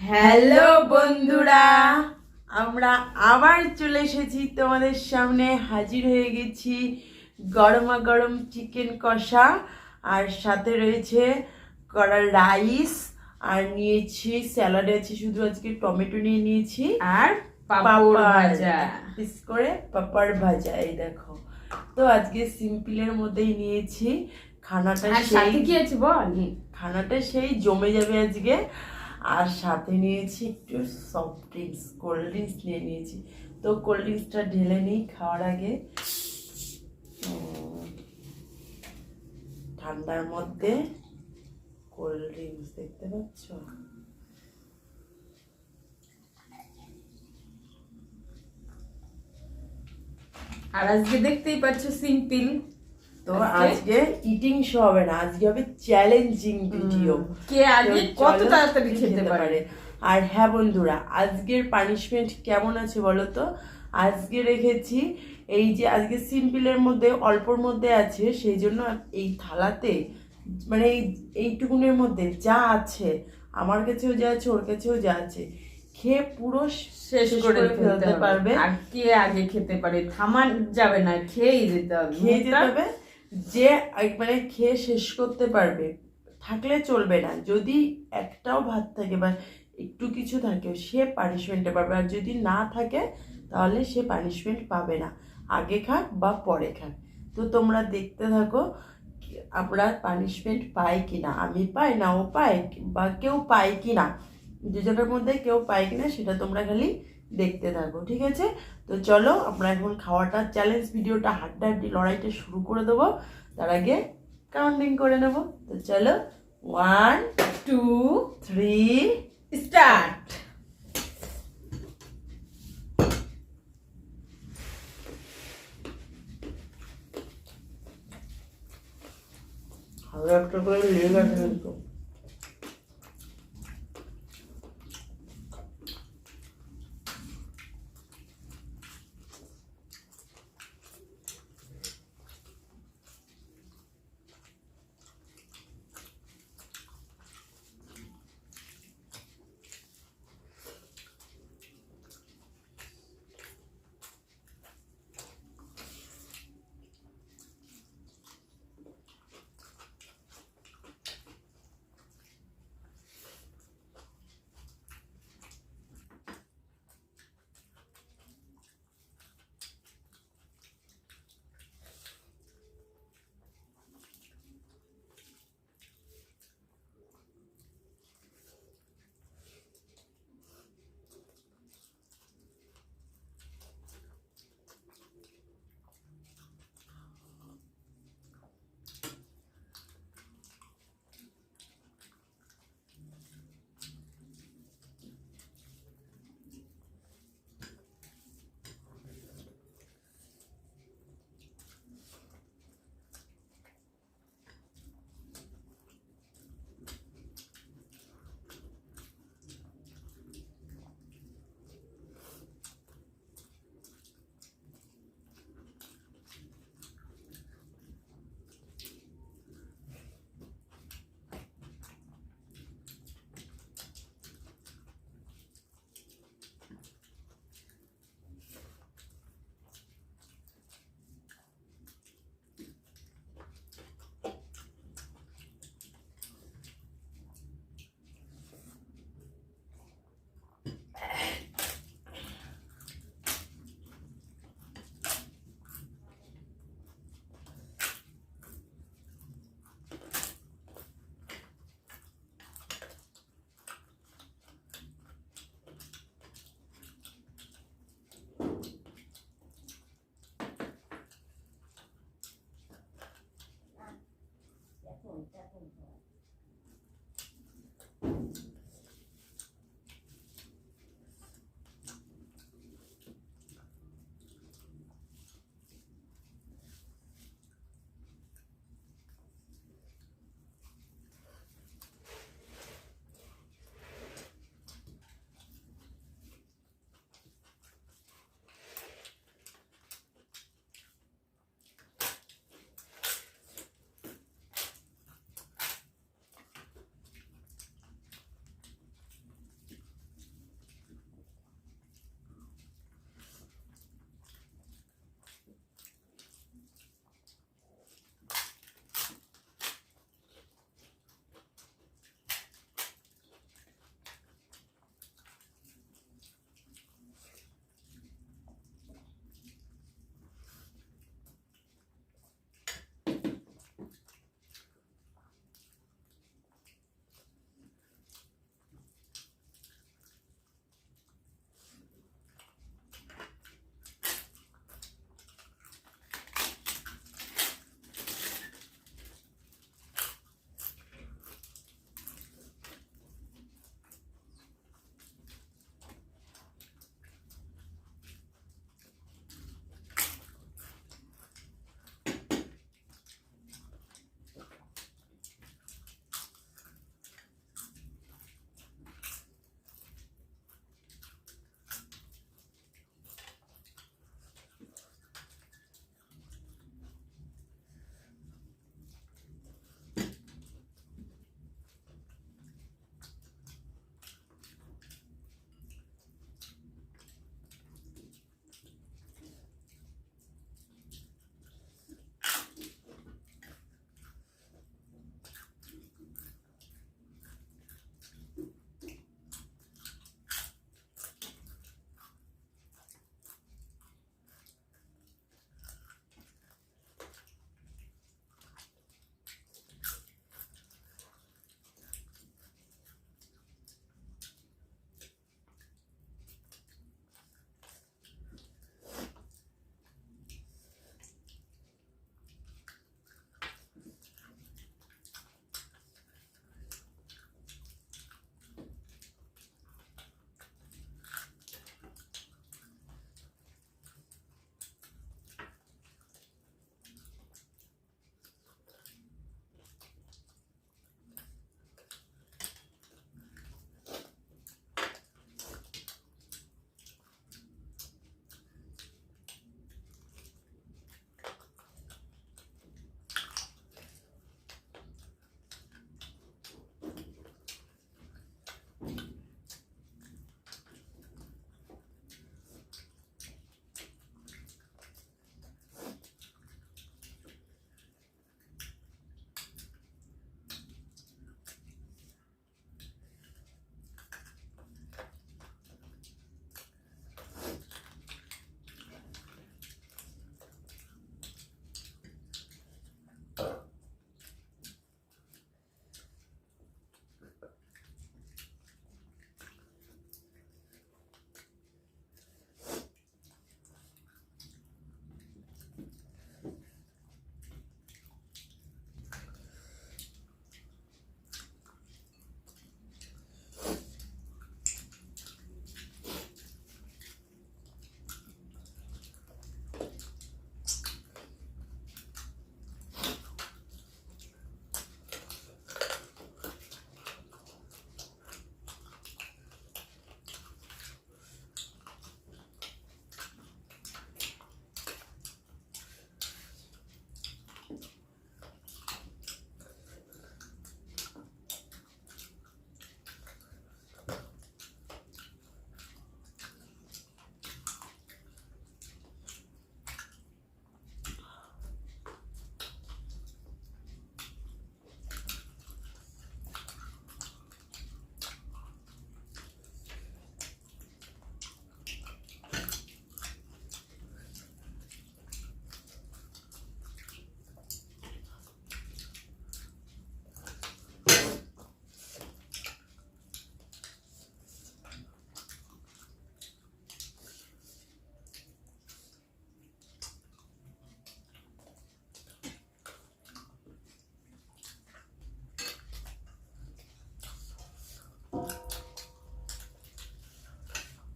Hello বন্ধুরা আমরা আবার চলে এসেছি তোমাদের সামনে হাজির হয়ে গেছি গরমা গরম চিকেন কষা আর সাথে রয়েছে কড়া রাইস আর নিয়েছি স্যালাড আছে শুধু আজকে টমেটো নিয়ে নিয়েছি আর পাপড় ভাজা। পিস করে পাপড় ভাজা এই দেখো। তো আজকে সিম্পলের মধ্যেই নিয়েছি খানাটা সেই কি আছে বল? খানাটা সেই জমে যাবে আজকে। আর সাথে নিয়েছি একটু সফট ড্রিঙ্কস কোল্ড ড্রিঙ্কস নিয়ে নিয়েছি। তো কোল্ড ড্রিঙ্কসটা ঢেলে নিই খাওয়ার আগে। ঠান্ডার মধ্যে কোল্ড ড্রিঙ্কস দেখতে পাচ্ছ? আর আজকে দেখতেই পাচ্ছ সিম্পল। তো আজকে? আজকে ইটিং শো হবে না আজকে হবে চ্যালেঞ্জিং ভিডিও কে আগে কত তাড়াতাড়ি খেতে পারে? আর হ্যাঁ বন্ধুরা আজকের পানিশমেন্ট কেমন আছে বলো তো? আজকে রেখেছি এই যে আজকে সিম্পলের মধ্যে অল্পর মধ্যে আছে সেই জন্য এই থালাতে মানে এই এইটুকুনের মধ্যে যা আছে আমার কাছেও যা আছে ওর কাছেও যা আছে খেয়ে পুরো শেষ করে ফেলতে পারবে পারবে। আর কে আগে খেতে পারে? থামান যাবে না খেয়েই যেতে হবে। খেয়ে যেতে হবে। যে একবারে খেয়ে শেষ করতে পারবে, থাকলে চলবে না। যদি একটাও ভাত থাকে বা একটু কিছু থাকে, সে পানিশমেন্টে পাবে আর যদি না থাকে, তাহলে সে পানিশমেন্ট পাবে না। আগে খাক বা পরে খাক। তো তোমরা দেখতে থাকো আমরা পানিশমেন্ট পাই কি না আমি পাই না, ও পায় বা কেউ পায় কি না দুজনের মধ্যে কেউ পায় কি না সেটা তোমরা খালি দেখতে থাকো, ঠিক আছে? তো চলো, আমরা এখন খাওয়াটা চ্যালেঞ্জ ভিডিওটা হাড্ডাহাড্ডি লড়াইটা শুরু করে দেবো। তার আগে কাউন্টিং করে নেব। তো চলো ওয়ান টু থ্রি স্টার্ট একটা করে লেগ আছে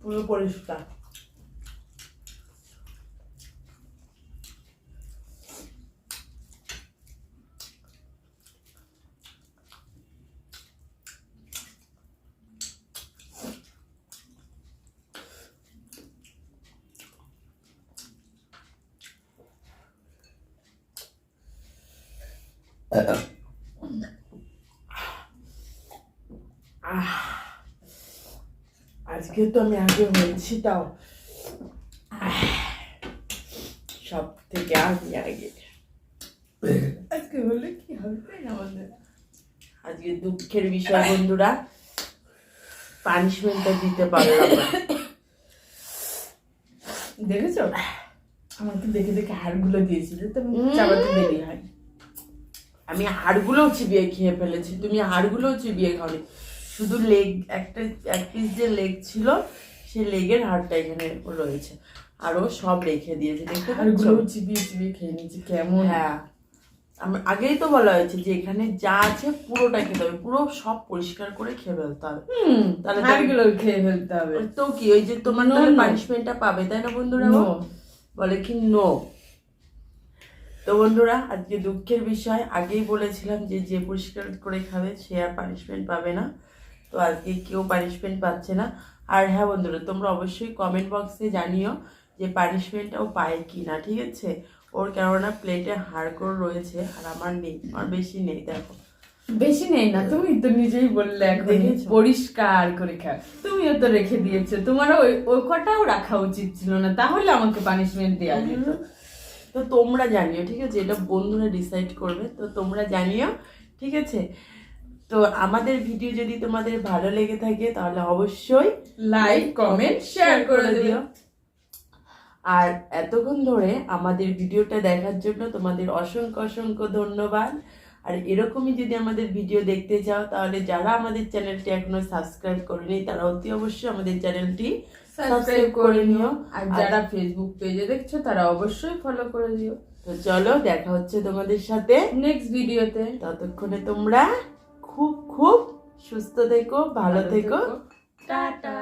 কিন্তু পুরো পরিষ্কার আহ, আজকে তো আমি আগে হয়েছি তাও। সব থেকে আমি আগে। আজকে হলে কি হবে আমাদের? আজকে দুঃখের বিষয় বন্ধুরা। পানিশমেন্টটা দিতে পারলাম না দেখেছ? আমাকে দেখে দেখে হাড়গুলো দিয়েছিল তো। চাবাতে দেরি হয়। আমি হাড়গুলোও চিবিয়ে খেয়ে ফেলেছি। তুমি হাড়গুলোও চিবিয়ে খাওনি। শুধু লেগ একটা এক পিস যে লেগ ছিল সেই লেগের হাড়টা এখানে রয়েছে। আরও সব রেখে দিয়েছে দেখতে পাচ্ছ? চিবিয়ে চিবিয়ে খেয়ে নিয়েছি কেমন? হ্যাঁ। আমি আগেই তো বলা হয়েছে যে এখানে যা আছে পুরোটা খেতে হবে পুরো সব পরিষ্কার করে খেয়ে ফেলতে হবে। তাহলে হাড়গুলো খেয়ে ফেলতে হবে। তো কি ওই যে তোমার পানিশমেন্টটা পাবে তাই না বন্ধুরা. বলে কি নো তো বন্ধুরা আজকে দুঃখের বিষয়। আগেই বলেছিলাম যে যে পরিষ্কার করে খাবে সে আর পানিশমেন্ট পাবে না। তো আজকে কেউ পানিশমেন্ট পাচ্ছে না। আর হ্যাঁ বন্ধুরা তোমরা অবশ্যই কমেন্ট বক্সে জানিও যে পানিশমেন্টটাও পায় কি না ঠিক আছে? ওর কেননা প্লেটে হাড়গোড় রয়েছে আর আমার নেই আমার বেশি নেই দেখো। বেশি নেই না তুমি তো নিজেই বললে এখন। পরিষ্কার করে খা তুমিও তো রেখে দিয়েছ তোমার ওই ওই কটাও রাখা উচিত ছিল না তাহলে আমাকে পানিশমেন্ট দেওয়া যেত। তো তোমরা জানিও ঠিক আছে? এটা বন্ধুরা ডিসাইড করবে তো তোমরা জানিও ঠিক আছে? তো আমাদের ভিডিও যদি তোমাদের ভালো লেগে থাকে তাহলে অবশ্যই লাইক কমেন্ট শেয়ার করে দিও। আর এতক্ষণ ধরে আমাদের ভিডিওটা দেখার জন্য তোমাদের অসংখ্য অসংখ্য ধন্যবাদ। আর এরকমই যদি আমাদের ভিডিও দেখতে চাও তাহলে যারা আমাদের চ্যানেলটি এখনও সাবস্ক্রাইব করেনি তারা অতি অবশ্যই আমাদের চ্যানেলটি সাবস্ক্রাইব করে নিও। আর যারা ফেসবুক পেজে দেখছ তারা অবশ্যই ফলো করে দিও। তো চলো দেখা হচ্ছে তোমাদের সাথে নেক্সট ভিডিওতে ততক্ষণে তোমরা খুব খুব সুস্থ থেকো ভালো থেকো। টাটা।